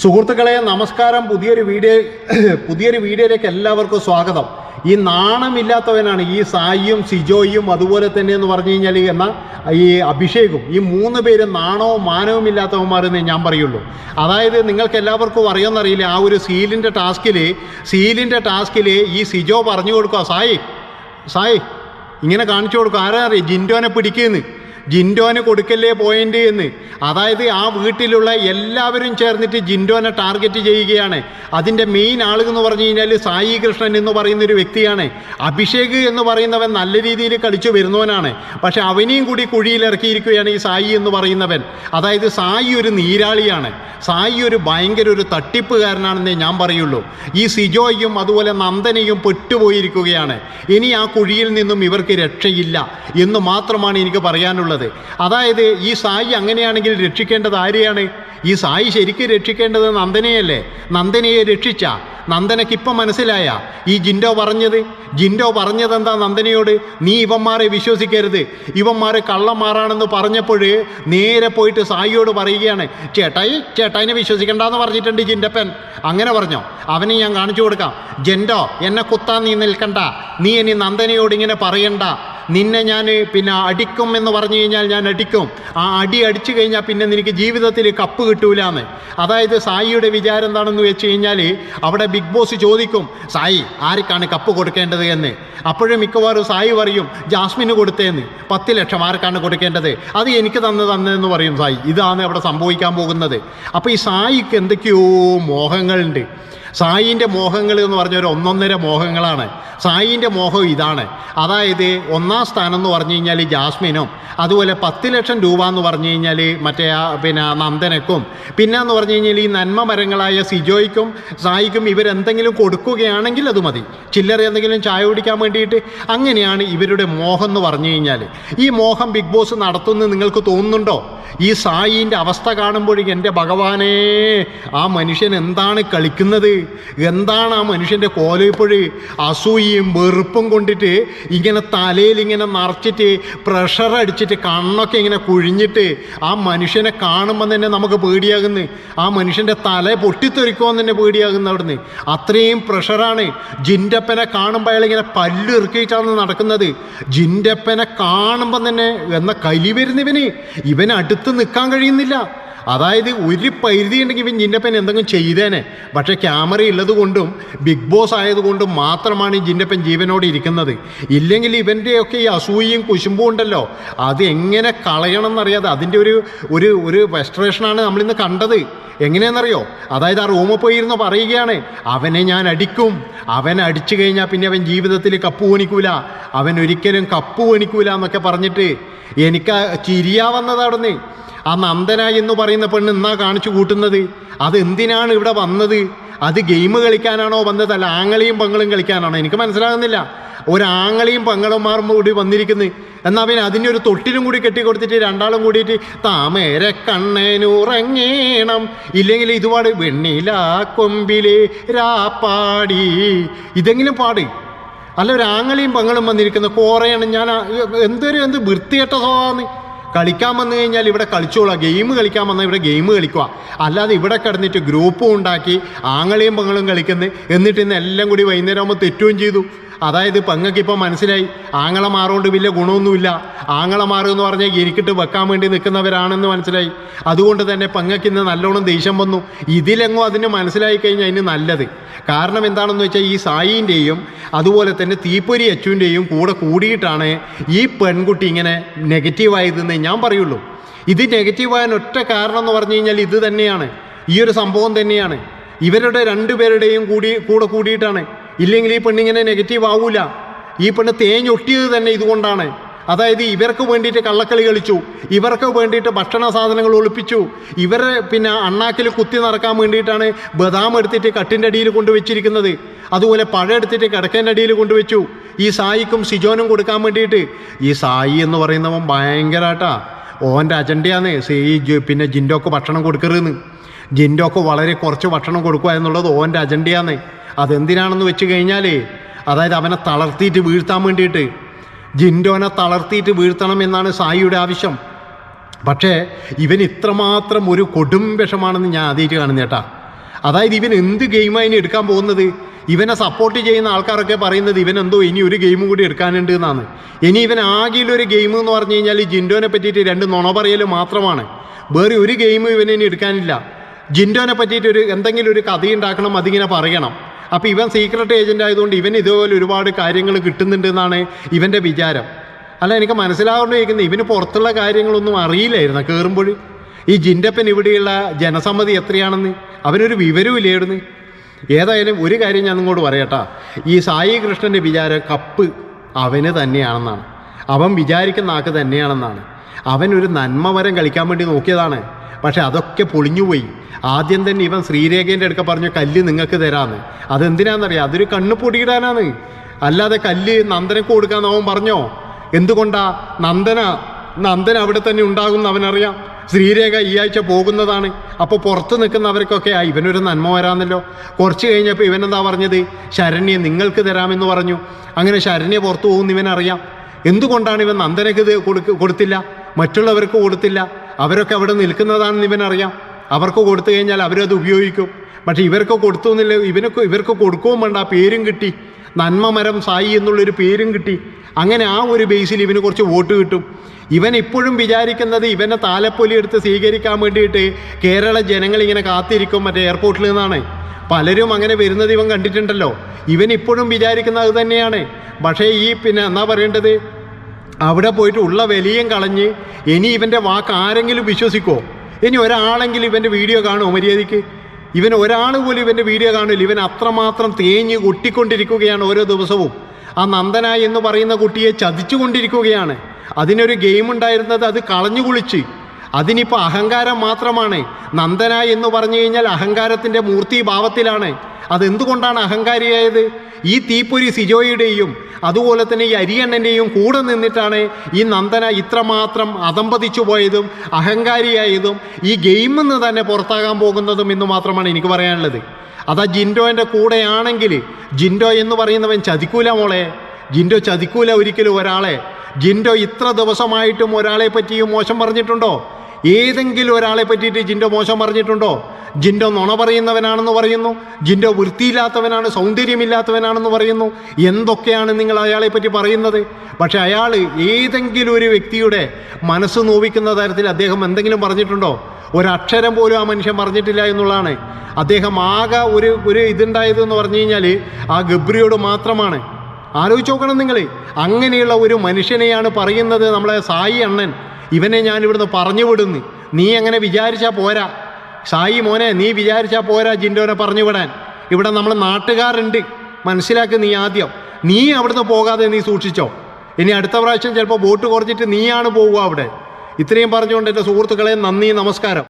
സുഹൃത്തുക്കളെ നമസ്കാരം. പുതിയൊരു വീഡിയോ പുതിയൊരു വീഡിയോയിലേക്ക് എല്ലാവർക്കും സ്വാഗതം. ഈ നാണമില്ലാത്തവനാണ് ഈ സായിയും സിജോയും അതുപോലെ തന്നെ എന്ന് പറഞ്ഞു കഴിഞ്ഞാൽ എന്ന ഈ അഭിഷേകും. ഈ മൂന്ന് പേരും നാണവും മാനവും ഇല്ലാത്തവന്മാരെന്ന് ഞാൻ പറയുള്ളൂ. അതായത് നിങ്ങൾക്ക് എല്ലാവർക്കും അറിയാമെന്നറിയില്ല ആ ഒരു സീലിന്റെ ടാസ്കിൽ സീലിന്റെ ടാസ്കിൽ ഈ സിജോ പറഞ്ഞു കൊടുക്കുക സായി സായി ഇങ്ങനെ കാണിച്ചു കൊടുക്കുക ആരാ അറിയാം? ജിൻഡോനെ പിടിക്കുന്നു. ജിൻഡോന് കൊടുക്കല്ലേ പോയിന്റ് എന്ന്. അതായത് ആ വീട്ടിലുള്ള എല്ലാവരും ചേർന്നിട്ട് ജിൻഡോനെ ടാർഗറ്റ് ചെയ്യുകയാണ്. അതിന്റെ മെയിൻ ആളുകൾ എന്ന് പറഞ്ഞു കഴിഞ്ഞാൽ സായി കൃഷ്ണൻ എന്ന് പറയുന്ന ഒരു വ്യക്തിയാണ്. അഭിഷേക് എന്ന് പറയുന്നവൻ നല്ല രീതിയിൽ കളിച്ചു വരുന്നവനാണ്. പക്ഷെ അവനെയും കൂടി കുഴിയിലിറക്കിയിരിക്കുകയാണ് ഈ സായി എന്ന് പറയുന്നവൻ. അതായത് സായി ഒരു നീരാളിയാണ്. സായി ഒരു ഭയങ്കര ഒരു തട്ടിപ്പുകാരനാണെന്നേ ഞാൻ പറയുള്ളൂ. ഈ സിജോയും അതുപോലെ നന്ദനയും പെട്ടുപോയിരിക്കുകയാണ്. ഇനി ആ കുഴിയിൽ നിന്നും ഇവർക്ക് രക്ഷയില്ല എന്ന് മാത്രമാണ് എനിക്ക് പറയാനുള്ളത്. അതായത് ഈ സായി അങ്ങനെയാണെങ്കിൽ രക്ഷിക്കേണ്ടത് ആരെയാണ്? ഈ സായി ശരിക്കും രക്ഷിക്കേണ്ടത് നന്ദനയല്ലേ? നന്ദനയെ രക്ഷിച്ച നന്ദനയ്ക്ക് ഇപ്പം മനസ്സിലായ ഈ ജിൻഡോ പറഞ്ഞത്? ജിൻഡോ പറഞ്ഞത് എന്താ നന്ദനയോട്? നീ ഇവന്മാരെ വിശ്വസിക്കരുത്. ഇവന്മാരെ കള്ളന്മാരാണെന്ന് പറഞ്ഞപ്പോൾ നേരെ പോയിട്ട് സായിയോട് പറയുകയാണ് ചേട്ടായി ചേട്ടായിനെ വിശ്വസിക്കണ്ടെന്ന് പറഞ്ഞിട്ടുണ്ട് ജിൻഡപ്പൻ. അങ്ങനെ പറഞ്ഞോ. അവനെ ഞാൻ കാണിച്ചു കൊടുക്കാം. ജെൻഡോ എന്നെ കുത്താൻ നീ നിൽക്കണ്ട. നീ ഇനി നന്ദനയോട് ഇങ്ങനെ പറയണ്ട. നിന്നെ ഞാൻ പിന്നെ അടിക്കും എന്ന് പറഞ്ഞു കഴിഞ്ഞാൽ ഞാൻ അടിക്കും. ആ അടി അടിച്ചു കഴിഞ്ഞാൽ പിന്നെ നിനക്ക് ജീവിതത്തിൽ കപ്പ് കിട്ടൂലെന്ന്. അതായത് സായിയുടെ വിചാരം എന്താണെന്ന് വെച്ച് കഴിഞ്ഞാൽ അവിടെ ബിഗ് ബോസ് ചോദിക്കും സായി ആർക്കാണ് കപ്പ് കൊടുക്കേണ്ടത് എന്ന്? അപ്പോഴും മിക്കവാറും സായി പറയും ജാസ്മിന് കൊടുത്തേന്ന്. പത്ത് ലക്ഷം ആർക്കാണ് കൊടുക്കേണ്ടത്? അത് എനിക്ക് തന്ന് തന്നതെന്ന് പറയും സായി. ഇതാണ് അവിടെ സംഭവിക്കാൻ പോകുന്നത്. അപ്പോൾ ഈ സായിക്ക് എന്തൊക്കെയോ മോഹങ്ങളുണ്ട്. സായിന്റെ മോഹങ്ങൾ എന്ന് പറഞ്ഞ ഒരു ഒന്നൊന്നര മോഹങ്ങളാണ്. സായിന്റെ മോഹം ഇതാണ്. അതായത് ഒന്നാം സ്ഥാനം എന്ന് പറഞ്ഞു കഴിഞ്ഞാൽ ജാസ്മിനും അതുപോലെ പത്ത് ലക്ഷം രൂപ എന്ന് പറഞ്ഞു കഴിഞ്ഞാൽ മറ്റേ പിന്നെ നന്ദനക്കും പിന്നെ എന്ന് പറഞ്ഞു കഴിഞ്ഞാൽ ഈ നന്മ മരങ്ങളായ സിജോയ്ക്കും സായിക്കും ഇവരെന്തെങ്കിലും കൊടുക്കുകയാണെങ്കിൽ അത് മതി. ചില്ലറ എന്തെങ്കിലും ചായ കുടിക്കാൻ വേണ്ടിയിട്ട് അങ്ങനെയാണ് ഇവരുടെ മോഹം എന്ന് പറഞ്ഞു കഴിഞ്ഞാൽ. ഈ മോഹം ബിഗ് ബോസ് നടത്തുന്നത് നിങ്ങൾക്ക് തോന്നുന്നുണ്ടോ? ഈ സായിന്റെ അവസ്ഥ കാണുമ്പോഴേക്കും എന്റെ ഭഗവാനേ ആ മനുഷ്യൻ എന്താണ് കളിക്കുന്നത്? എന്താണ് ആ മനുഷ്യന്റെ കോലയിപ്പോഴ് അസൂയയും വെറുപ്പും കൊണ്ടിട്ട് ഇങ്ങനെ തലയിൽ ഇങ്ങനെ നിറച്ചിട്ട് പ്രഷർ അടിച്ചിട്ട് കണ്ണൊക്കെ ഇങ്ങനെ കുഴിഞ്ഞിട്ട് ആ മനുഷ്യനെ കാണുമ്പോൾ തന്നെ നമുക്ക് പേടിയാകുന്നു. ആ മനുഷ്യന്റെ തല പൊട്ടിത്തെറിക്കുമെന്ന് തന്നെ പേടിയാകുന്നു അവിടുന്ന്. അത്രയും പ്രഷറാണ് ജിന്റപ്പനെ കാണുമ്പോൾ അയാൾ ഇങ്ങനെ പല്ല് ഇറുക്കിയിട്ടാണ് നടക്കുന്നത്. ജിന്റപ്പനെ കാണുമ്പോൾ തന്നെ എന്ന കലി വരുന്നവന് ഇവന് അടുത്ത് നിൽക്കാൻ കഴിയുന്നില്ല. അതായത് ഒരു പരിധി ഉണ്ടെങ്കിൽ ഇവൻ ജിന്നപ്പൻ എന്തെങ്കിലും ചെയ്തേനെ. പക്ഷേ ക്യാമറ ഉള്ളത് കൊണ്ടും ബിഗ് ബോസ് ആയതുകൊണ്ടും മാത്രമാണ് ഈ ജിന്നപ്പൻ ജീവനോടെ ഇരിക്കുന്നത്. ഇല്ലെങ്കിൽ ഇവന്റെയൊക്കെ ഈ അസൂയയും കുശുമ്പും ഉണ്ടല്ലോ. അത് എങ്ങനെ കളയണം എന്നറിയാതെ അതിന്റെ ഒരു ഒരു ഒരു വെസ്ട്രേഷനാണ് നമ്മളിന്ന് കണ്ടത്. എങ്ങനെയാണെന്നറിയോ? അതായത് ആ റൂമിൽ പോയിരുന്ന് പറയുകയാണ് അവനെ ഞാൻ അടിക്കും. അവൻ അടിച്ചു കഴിഞ്ഞാൽ പിന്നെ അവൻ ജീവിതത്തിൽ കപ്പ് പണിക്കൂല. അവൻ ഒരിക്കലും കപ്പ് പണിക്കൂല എന്നൊക്കെ പറഞ്ഞിട്ട് എനിക്ക് ചിരിയാ വന്നത് ആ നന്ദന എന്ന് പറയുന്ന പെണ്ണ് എന്നാ കാണിച്ചു കൂട്ടുന്നത്? അത് എന്തിനാണ് ഇവിടെ വന്നത്? അത് ഗെയിം കളിക്കാനാണോ വന്നതല്ല ആങ്ങളെയും പങ്ങളും കളിക്കാനാണോ? എനിക്ക് മനസ്സിലാകുന്നില്ല. ഒരാങ്ങളെയും പങ്ങളന്മാരും കൂടി വന്നിരിക്കുന്നത് എന്നാൽ പിന്നെ അതിന്റെ ഒരു തൊട്ടിലും കൂടി കെട്ടി കെട്ടിക്കൊടുത്തിട്ട് രണ്ടാളും കൂടിയിട്ട് താമര കണ്ണനുറങ്ങേണം. ഇല്ലെങ്കിൽ ഇതുപാട് വെണ്ണില കൊമ്പിലെ രാപ്പാടി. ഇതെങ്കിലും പാട്. അല്ല ഒരു ആങ്ങളെയും പങ്ങളും വന്നിരിക്കുന്ന കോറയാണ്. ഞാൻ എന്തൊരു എന്ത് വൃത്തികെട്ട സ്വഭാവമാണ്. കളിക്കാൻ വന്നു കഴിഞ്ഞാൽ ഇവിടെ കളിച്ചോളാം. ഗെയിം കളിക്കാൻ വന്നാൽ ഇവിടെ ഗെയിം കളിക്കുക. അല്ലാതെ ഇവിടെ കിടന്നിട്ട് ഗ്രൂപ്പും ഉണ്ടാക്കി ആങ്ങളെയും പെങ്ങളും കളിക്കുന്നു. എന്നിട്ട് ഇന്ന് എല്ലാം കൂടി വൈകുന്നേരം ആകുമ്പോൾ തെറ്റുകയും ചെയ്തു. അതായത് പെങ്ങൾക്ക് ഇപ്പം മനസ്സിലായി ആങ്ങളെ മാറുകൊണ്ട് വലിയ ഗുണമൊന്നുമില്ല. ആങ്ങളെ മാറുമെന്ന് പറഞ്ഞാൽ എനിക്കിട്ട് വെക്കാൻ വേണ്ടി നിൽക്കുന്നവരാണെന്ന് മനസ്സിലായി. അതുകൊണ്ട് തന്നെ പെങ്ങൾക്ക് ഇന്ന് നല്ലോണം ദേഷ്യം വന്നു. ഇതിലെങ്ങോ അതിന് മനസ്സിലായി കഴിഞ്ഞാൽ അതിന് നല്ലത്. കാരണം എന്താണെന്ന് വെച്ചാൽ ഈ സായിന്റെയും അതുപോലെ തന്നെ തീപ്പൊരി അച്ചുവിന്റെയും കൂടെ കൂടിയിട്ടാണ് ഈ പെൺകുട്ടി ഇങ്ങനെ നെഗറ്റീവായതെന്ന് ഞാൻ പറയുള്ളൂ. ഇത് നെഗറ്റീവായാൻ ഒറ്റ കാരണം എന്ന് പറഞ്ഞു കഴിഞ്ഞാൽ ഇത് തന്നെയാണ്. ഈ ഒരു സംഭവം തന്നെയാണ്. ഇവരുടെ രണ്ടുപേരുടെയും കൂടി കൂടെ കൂടിയിട്ടാണ്. ഇല്ലെങ്കിൽ ഈ പെണ്ണിങ്ങനെ നെഗറ്റീവ് ആവൂല ഈ പെണ്ണ് തേഞ്ഞൊട്ടിയത് തന്നെ ഇതുകൊണ്ടാണ്. അതായത് ഇവർക്ക് വേണ്ടിയിട്ട് കള്ളക്കളി കളിച്ചു ഇവർക്ക് വേണ്ടിയിട്ട് ഭക്ഷണ സാധനങ്ങൾ ഒളിപ്പിച്ചു ഇവരെ പിന്നെ അണ്ണാക്കിൽ കുത്തി നടക്കാൻ വേണ്ടിയിട്ടാണ് ബദാം എടുത്തിട്ട് കട്ടിന്റെ അടിയിൽ കൊണ്ടുവച്ചിരിക്കുന്നത്. അതുപോലെ പഴം എടുത്തിട്ട് കിടക്കേന്റെ അടിയിൽ കൊണ്ടുവച്ചു. ഈ സായിക്കും സിജോനും കൊടുക്കാൻ വേണ്ടിയിട്ട്. ഈ സായി എന്ന് പറയുന്നവൻ ഭയങ്കരമായിട്ടാ ഓന്റെ അജണ്ടയാണ് ഈ പിന്നെ ജിൻഡോക്ക് ഭക്ഷണം കൊടുക്കരുതെന്ന്. ജിൻഡോക്ക് വളരെ കുറച്ച് ഭക്ഷണം കൊടുക്കുക എന്നുള്ളത് ഓന്റെ അജണ്ടയാണ് അതെന്തിനാണെന്ന് വെച്ച് കഴിഞ്ഞാൽ അതായത് അവനെ തളർത്തിയിട്ട് വീഴ്ത്താൻ വേണ്ടിയിട്ട്. ജിൻഡോനെ തളർത്തിയിട്ട് വീഴ്ത്തണം എന്നാണ് സായിയുടെ ആവശ്യം. പക്ഷേ ഇവൻ ഇത്രമാത്രം ഒരു കൊടും വിഷമാണെന്ന് ഞാൻ ആദ്യമായിട്ട് കാണുന്ന ചേട്ടാ അതായത് ഇവൻ എന്ത് ഗെയിമാണ് ഇനി എടുക്കാൻ പോകുന്നത്? ഇവനെ സപ്പോർട്ട് ചെയ്യുന്ന ആൾക്കാരൊക്കെ പറയുന്നത് ഇവൻ എന്തോ ഇനി ഒരു ഗെയിം കൂടി എടുക്കാനുണ്ട് എന്നാണ്. ഇനി ഇവൻ ആകെയുള്ളൊരു ഗെയിം എന്ന് പറഞ്ഞു കഴിഞ്ഞാൽ ജിൻഡോനെ പറ്റിയിട്ട് രണ്ട് നുണ പറയൽ മാത്രമാണ്. വേറെ ഒരു ഗെയിമും ഇവനിനി എടുക്കാനില്ല. ജിൻഡോനെ പറ്റിയിട്ട് ഒരു എന്തെങ്കിലും ഒരു കഥ ഉണ്ടാക്കണം അതിങ്ങനെ പറയണം. അപ്പോൾ ഇവൻ സീക്രട്ട് ഏജന്റ് ആയതുകൊണ്ട് ഇവൻ ഇതുപോലെ ഒരുപാട് കാര്യങ്ങൾ കിട്ടുന്നുണ്ട് എന്നാണ് ഇവന്റെ വിചാരം. അല്ല എനിക്ക് മനസ്സിലാവുന്നു ചോദിക്കുന്നത് ഇവന് പുറത്തുള്ള കാര്യങ്ങളൊന്നും അറിയില്ലായിരുന്നു കയറുമ്പോൾ ഈ ജിൻഡപ്പൻ ഇവിടെയുള്ള ജനസമ്മതി എത്രയാണെന്ന്? അവനൊരു വിവരവുമില്ലായിരുന്നു ഏതായാലും ഒരു കാര്യം ഞാൻ ഇങ്ങോട്ട് പറയട്ടാ. ഈ സായി കൃഷ്ണന്റെ വിചാരം കപ്പ് അവന് തന്നെയാണെന്നാണ്. അവൻ വിചാരിക്കുന്ന ആൾക്ക് തന്നെയാണെന്നാണ്. അവൻ ഒരു നന്മവരം കളിക്കാൻ വേണ്ടി നോക്കിയതാണ്. പക്ഷെ അതൊക്കെ പൊളിഞ്ഞുപോയി. ആദ്യം തന്നെ ഇവൻ ശ്രീരേഖേന്റെ അടുക്ക പറഞ്ഞു കല്ല് നിങ്ങൾക്ക് തരാമെന്ന് അതെന്തിനാണെന്നറിയാം അതൊരു കണ്ണ് പൊടിയിടാനാണ്. അല്ലാതെ കല്ല് നന്ദനക്ക് കൊടുക്കാന്ന് അവൻ പറഞ്ഞോ? എന്തുകൊണ്ടാ? നന്ദന നന്ദന അവിടെ തന്നെ ഉണ്ടാകുമെന്ന് അവനറിയാം. ശ്രീരേഖ ഈ ആഴ്ച പോകുന്നതാണ്. അപ്പോൾ പുറത്ത് നിൽക്കുന്നവർക്കൊക്കെ ആ ഇവനൊരു നന്മ വരാമെന്നല്ലോ കുറച്ച് കഴിഞ്ഞപ്പോൾ ഇവനെന്താ പറഞ്ഞത്? ശരണ്യെ നിങ്ങൾക്ക് തരാമെന്ന് പറഞ്ഞു. അങ്ങനെ ശരണ്യ പുറത്തു പോകുന്ന ഇവനറിയാം. എന്തുകൊണ്ടാണ് ഇവൻ നന്ദനക്ക് കൊടുത്തില്ല? മറ്റുള്ളവർക്ക് കൊടുത്തില്ല? അവരൊക്കെ അവിടെ നിൽക്കുന്നതാണെന്ന് ഇവനറിയാം അവർക്ക് കൊടുത്തു കഴിഞ്ഞാൽ അവരത് ഉപയോഗിക്കും. പക്ഷേ ഇവർക്ക് കൊടുത്തു എന്നില്ല ഇവനൊക്കെ ഇവർക്ക് കൊടുക്കുകയും വേണ്ട ആ പേരും കിട്ടി. നന്മ മരം സായി എന്നുള്ളൊരു പേരും കിട്ടി. അങ്ങനെ ആ ഒരു ബേസിൽ ഇവന് കുറച്ച് വോട്ട് കിട്ടും. ഇവൻ ഇപ്പോഴും വിചാരിക്കുന്നത് ഇവനെ താലപ്പൊലി എടുത്ത് സ്വീകരിക്കാൻ വേണ്ടിയിട്ട് കേരള ജനങ്ങൾ ഇങ്ങനെ കാത്തിരിക്കും മറ്റേ എയർപോർട്ടിൽ നിന്നാണ്. പലരും അങ്ങനെ വരുന്നത് ഇവൻ കണ്ടിട്ടുണ്ടല്ലോ. ഇവൻ ഇപ്പോഴും വിചാരിക്കുന്നത് അത് തന്നെയാണ്. പക്ഷേ ഈ പിന്നെ എന്നാ പറയേണ്ടത്? അവിടെ പോയിട്ട് ഉള്ള വിലയും കളഞ്ഞ് ഇനി ഇവന്റെ വാക്ക് ആരെങ്കിലും വിശ്വസിക്കുമോ ഇനി ഒരാളെങ്കിലും ഇവന്റെ വീഡിയോ കാണുമോ മര്യാദയ്ക്ക്? ഇവൻ ഒരാൾ പോലും ഇവന്റെ വീഡിയോ കാണില്ല ഇവൻ അത്രമാത്രം തേഞ്ഞ് കൊട്ടിക്കൊണ്ടിരിക്കുകയാണ് ഓരോ ദിവസവും. ആ നന്ദന എന്ന് പറയുന്ന കുട്ടിയെ ചതിച്ചുകൊണ്ടിരിക്കുകയാണ്. അതിനൊരു ഗെയിം ഉണ്ടായിരുന്നത് അത് കളഞ്ഞു കുളിച്ച്. അതിനിപ്പോൾ അഹങ്കാരം മാത്രമാണ്. നന്ദന എന്ന് പറഞ്ഞു കഴിഞ്ഞാൽ അഹങ്കാരത്തിന്റെ മൂർത്തിഭാവത്തിലാണ്. അതെന്തുകൊണ്ടാണ് അഹങ്കാരിയായത്? ഈ തീപ്പൊരി സിജോയുടെയും അതുപോലെ തന്നെ ഈ അരിയണ്ണന്റെയും കൂടെ നിന്നിട്ടാണ് ഈ നന്ദന ഇത്രമാത്രം അതമ്പതിച്ചു പോയതും അഹങ്കാരിയായതും ഈ ഗെയിമിൽ നിന്ന് തന്നെ പുറത്താകാൻ പോകുന്നതും എന്ന് മാത്രമാണ് എനിക്ക് പറയാനുള്ളത്. അതാ ജിൻഡോന്റെ കൂടെയാണെങ്കിൽ ജിൻഡോ എന്ന് പറയുന്നവൻ ചതിക്കൂല മോളെ. ജിൻഡോ ചതിക്കൂല ഒരിക്കലും ഒരാളെ. ജിൻഡോ ഇത്ര ദിവസമായിട്ടും ഒരാളെ പറ്റിയും മോശം പറഞ്ഞിട്ടുണ്ടോ? ഏതെങ്കിലും ഒരാളെ പറ്റിയിട്ട് ജിൻഡോ മോശം പറഞ്ഞിട്ടുണ്ടോ? ജിൻഡോ നുണ പറയുന്നവനാണെന്ന് പറയുന്നു. ജിൻഡോ വൃത്തിയില്ലാത്തവനാണ് സൗന്ദര്യമില്ലാത്തവനാണെന്ന് പറയുന്നു. എന്തൊക്കെയാണ് നിങ്ങൾ അയാളെ പറ്റി പറയുന്നത്? പക്ഷെ അയാൾ ഏതെങ്കിലും ഒരു വ്യക്തിയുടെ മനസ്സ് നോവിക്കുന്ന തരത്തിൽ അദ്ദേഹം എന്തെങ്കിലും പറഞ്ഞിട്ടുണ്ടോ? ഒരക്ഷരം പോലും ആ മനുഷ്യൻ പറഞ്ഞിട്ടില്ല എന്നുള്ളതാണ്. അദ്ദേഹം ആകെ ഒരു ഒരു ഇതുണ്ടായതെന്ന് പറഞ്ഞു കഴിഞ്ഞാൽ ആ ഗബ്രിയോട് മാത്രമാണ്. ആലോചിച്ച് നോക്കണം നിങ്ങൾ അങ്ങനെയുള്ള ഒരു മനുഷ്യനെയാണ് പറയുന്നത് നമ്മളെ സായി അണ്ണൻ. ഇവനെ ഞാൻ ഇവിടുന്ന് പറഞ്ഞു വിടുന്നു നീ അങ്ങനെ വിചാരിച്ചാൽ പോരാ. സായി മോനെ നീ വിചാരിച്ചാൽ പോരാ ജിൻഡോനെ പറഞ്ഞു വിടാൻ ഇവിടെ നമ്മൾ നാട്ടുകാരുണ്ട്. മനസ്സിലാക്കി നീ ആദ്യം. നീ അവിടുന്ന് പോകാതെ നീ സൂക്ഷിച്ചോ. ഇനി അടുത്ത പ്രാവശ്യം ചിലപ്പോൾ ബോട്ട് കുറച്ചിട്ട് നീയാണ് പോവുക അവിടെ. ഇത്രയും പറഞ്ഞുകൊണ്ട് എന്റെ സുഹൃത്തുക്കളെ നന്ദി നമസ്കാരം.